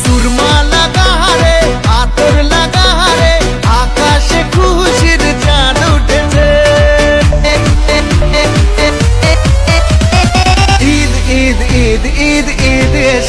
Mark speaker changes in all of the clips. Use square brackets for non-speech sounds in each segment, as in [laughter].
Speaker 1: সুরমা লাগা আকাশে ঈদ ঈদ ঈদ ঈদ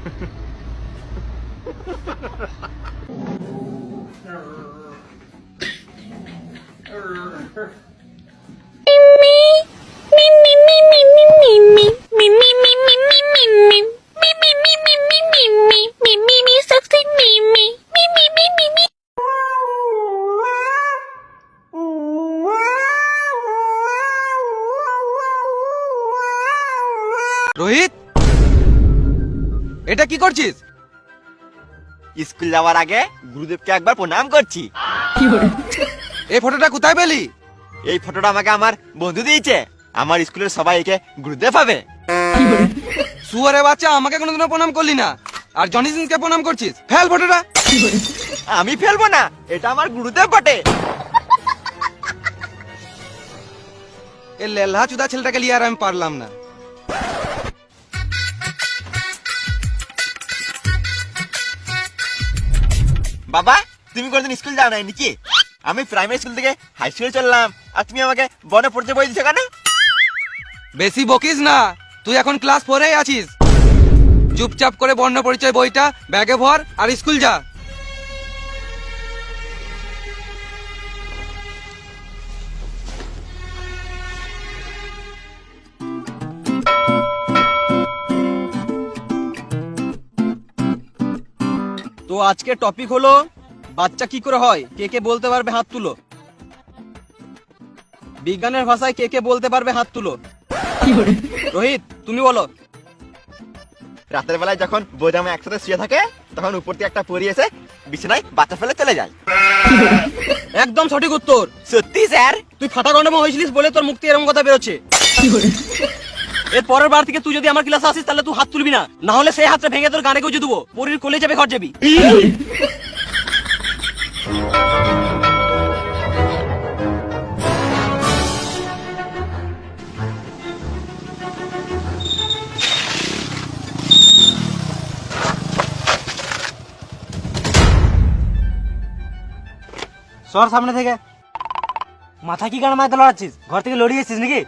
Speaker 1: [laughs]
Speaker 2: রোহিত এটা কি করছিস?
Speaker 3: স্কুল যাওয়ার আগে গুরুদেবকে একবার প্রণাম করছি।
Speaker 2: এই ফটোটা কোথায় পেলি?
Speaker 3: এই ফটোটা আমাকে আমার বন্ধু দিয়েছে। আমার স্কুলের সবাই একে গুরুদেব হবে।
Speaker 2: সুয়ারে বাচ্চা আমাকে কোনোদিনও প্রণাম করলি না। আর জনি সিংকে প্রণাম করছিস। ফেল ফটোটা।
Speaker 3: আমি ফেলব না এটা আমার গুরুদেব বটে।
Speaker 2: এই লেল্হা চুদা ছেলেটাকে লিয়ে আর আমি পারলাম না।
Speaker 3: বাবা, তুমি কোনদিন স্কুল যাও নাই নাকি? আমি প্রাইমারি স্কুল থেকে হাই স্কুলে চললাম। আর তুমি আমাকে বনে পড়তে বই দিছো কেন?
Speaker 2: বেশি বকিস না। তুই এখন ক্লাস ফোরেই আছিস। চুপচাপ করে বর্ণ পরিচয় বইটা ব্যাগে ভর আর স্কুল যা।
Speaker 4: তো আজকে টপিক হলো বাচ্চা কি করে হয়? কে কে বলতে পারবে হাত তুলো? বিজ্ঞানের ভাষায় কে কে বলতে পারবে হাত তুলো? রোহিত তুমি বলো।
Speaker 3: রাতের বেলায় যখন বোজামে একসাথে শুয়ে থাকে তখন উপর থেকে একটা পরি এসে বিছানায় বাচ্চা ফেলে চলে যায়।
Speaker 4: একদম সঠিক উত্তর।
Speaker 3: সত্যি স্যার?
Speaker 4: তুই ফাটা গন্ডমা হয়েছিলিস বলে তোর মুক্তি এরকম কথা বেরোচ্ছে। এর পরের বার থেকে তুই যদি আমার ক্লাসে আসিস তাহলে তুই হাত তুলবি না। না হলে সেই হাতটা ভেঙে তোর গানে গুজে দেবো। পরির কোলে যাবে ঘর যাবি
Speaker 5: সর সামনে থেকে। মাথা কি গান মাথায় লড়াচ্ছিস? ঘর থেকে লড়িয়েছিস নাকি?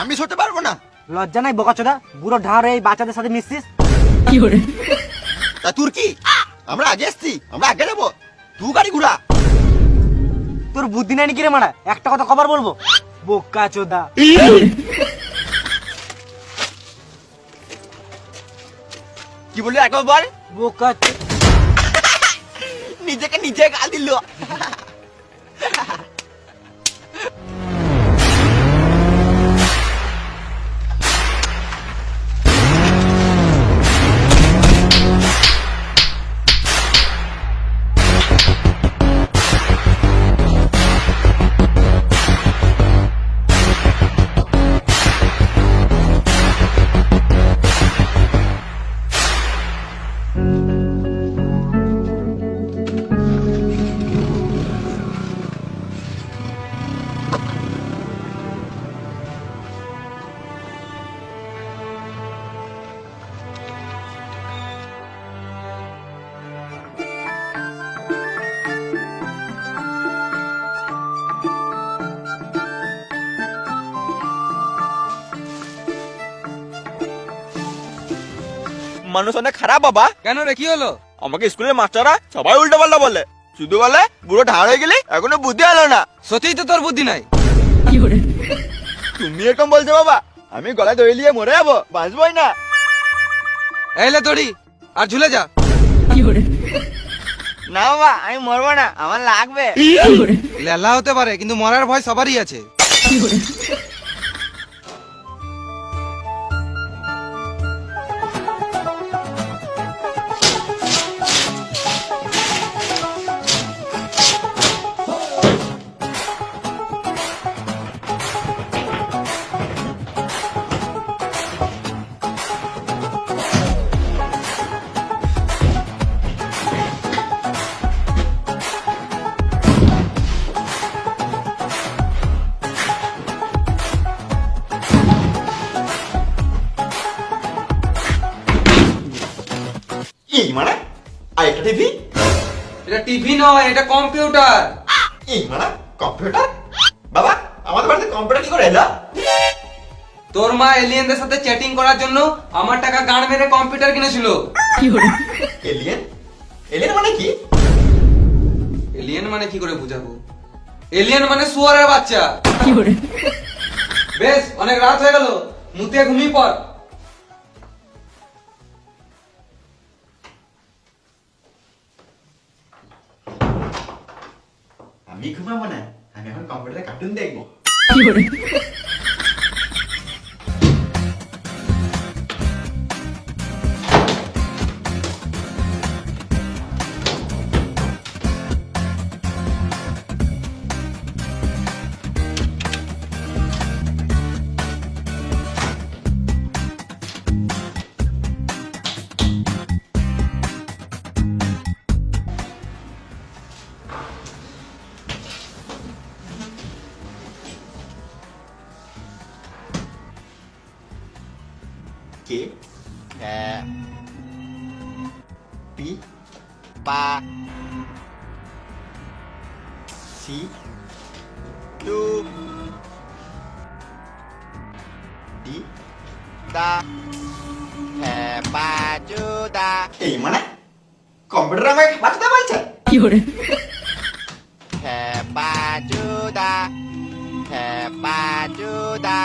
Speaker 3: আমি সরতে পারব না।
Speaker 5: লজ্জা নাই বোকাচোদা বুড়ো ঢাঁড় এই বাচ্চাদের সাথে মিশছিস? কি করে?
Speaker 3: তা তোর কি? আমরা আগে এসছি আমরা আগে যাব তুই গাড়ি ঘুরা
Speaker 5: তোর বুদ্ধি নাই নাকি রে মারা? একটা কথা খবর বলব? বোকা চোদা।
Speaker 3: কি বললি একবার বল?
Speaker 5: বোকা
Speaker 3: নিজেকে নিজে গাল দিল। মানুষ অনেক খারাপ বাবা।
Speaker 2: কেন রে কি হলো?
Speaker 3: আমাকে স্কুলের মাস্টাররা সবাই উল্টো পাল্টা বলে। শুধু বলে বুড়ো ঢাড় হয়ে গেলি এখনও বুদ্ধি হলো না।
Speaker 2: সত্যিই তো তোর বুদ্ধি নাই।
Speaker 3: তুমি এরকম বলছো বাবা। আমি গলায় দড়ি নিয়ে মরে যাব বাঁচবই না।
Speaker 2: এইলে তোরি আর ঝুলে যা।
Speaker 3: না বাবা আমি মরবো না আমার লাগবে।
Speaker 2: লেলা হতে পারে কিন্তু মরার ভয় সবারই আছে।
Speaker 3: আর একটা টিভি?
Speaker 2: এটা টিভি নয় এটা কম্পিউটার।
Speaker 3: এই মানে কম্পিউটার? বাবা আমাদের বাড়িতে কম্পিউটার কি করে এলো?
Speaker 2: তোর মা এলিয়েনদের সাথে চ্যাটিং করার জন্য আমার টাকা গান মেরে কম্পিউটার কিনেছিল।
Speaker 3: এলিয়েন? এলিয়েন মানে কি?
Speaker 2: এলিয়েন মানে কি করে বুঝাবো? এলিয়েন মানে শুয়ারের বাচ্চা। বেশ অনেক রাত হয়ে গেল। মুতে ঘুমিয়ে পড়।
Speaker 3: আমি ঘুমাবো না আমি এখন কম্পিউটারে কার্টুন দেখব কে? পি পা সি টু ডি দা হ্যাঁ বাজু দা। এই মানে? কম্পিউটার আমাকে বাঁচতে বলছে? হ্যাঁ বাজু দা। হ্যাঁ বাজু দা।